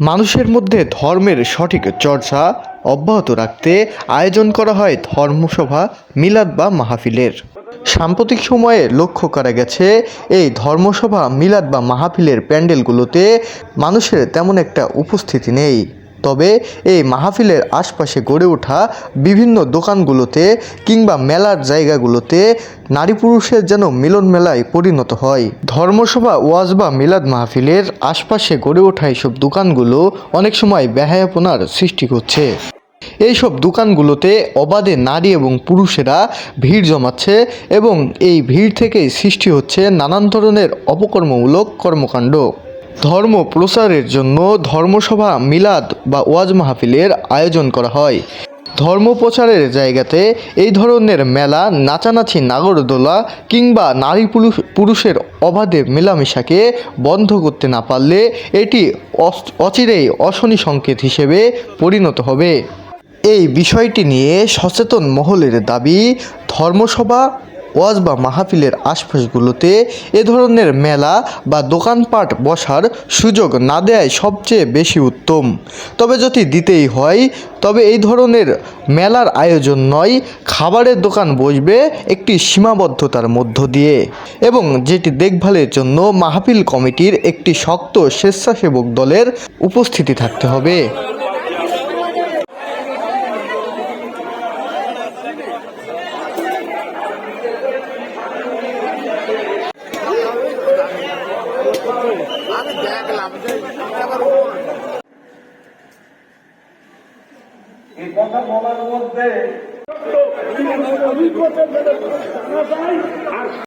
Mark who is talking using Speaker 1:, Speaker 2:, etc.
Speaker 1: মানুষের মধ্যে ধর্মের সঠিক চর্চা অব্যাহত রাখতে আয়োজন করা হয় ধর্মসভা, মিলাদ বা মাহফিলের। সাম্প্রতিক সময়ে লক্ষ্য করা গেছে, এই ধর্মসভা, মিলাদ বা মাহফিলের প্যান্ডেলগুলোতে মানুষের তেমন একটা উপস্থিতি নেই। তবে এই মাহফিলের আশপাশে গড়ে ওঠা বিভিন্ন দোকানগুলোতে কিংবা মেলার জায়গাগুলোতে নারী পুরুষের যেন মিলন মেলায় পরিণত হয়। ধর্মসভা, ওয়াজ বা মিলাদ মাহফিলের আশপাশে গড়ে ওঠা এইসব দোকানগুলো অনেক সময় ব্যহায়াপনার সৃষ্টি করছে। এইসব দোকানগুলোতে অবাধে নারী এবং পুরুষেরা ভিড় জমাচ্ছে এবং এই ভিড় থেকেই সৃষ্টি হচ্ছে নানান ধরনের অপকর্মমূলক কর্মকাণ্ড। ধর্ম প্রচারের জন্য ধর্মসভা, মিলাদ বা ওয়াজ মাহফিলের আয়োজন করা হয়। ধর্ম প্রচারের জায়গাতে এই ধরনের মেলা নাচানাচি নাগরদোলা কিংবা নারী পুরুষ পুরুষের অবাধে মেলামেশাকে বন্ধ করতে না পারলে এটি অচিরেই অশনি সংকেত হিসেবে পরিণত হবে। এই বিষয়টি নিয়ে সচেতন মহলের দাবি, ধর্মসভা ওয়াজ বা মাহফিলের আশপাশগুলোতে এ ধরনের মেলা বা দোকানপাট বসার সুযোগ না দেয় সবচেয়ে বেশি উত্তম। তবে যদি দিতেই হয়, তবে এই ধরনের মেলার আয়োজন নয়, খাবারের দোকান বসবে একটি সীমাবদ্ধতার মধ্য দিয়ে এবং যেটি দেখভালের জন্য মাহফিল কমিটির একটি শক্ত স্বেচ্ছাসেবক দলের উপস্থিতি থাকতে হবে।
Speaker 2: আমি দেখলাম
Speaker 3: এই কথা বলার মধ্যে